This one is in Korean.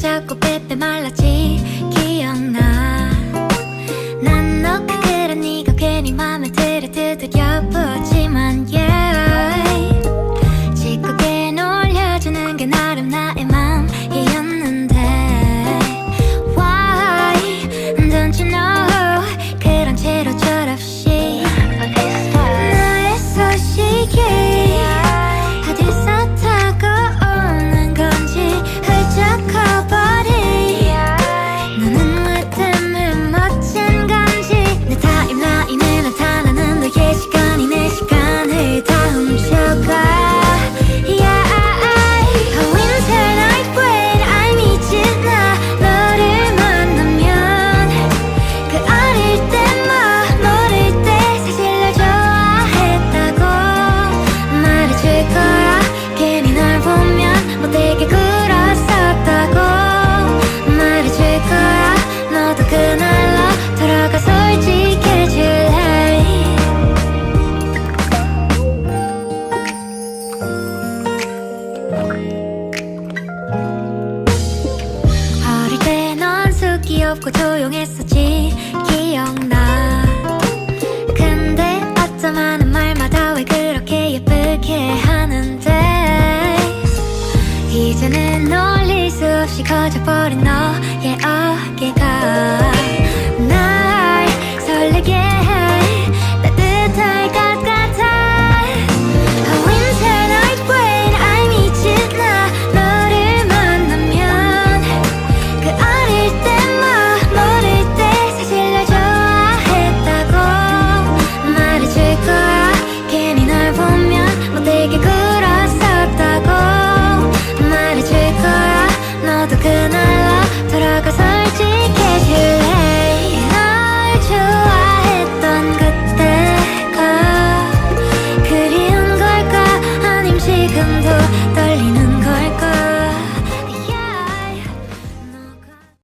자꾸 빼빼 말랐지. 외롭고 조용했었지. 기억나. 근데 어쩜 하는 말마다 왜 그렇게 예쁘게 하는데. 이제는 놀릴 수 없이 커져버린 너의 어깨가. remember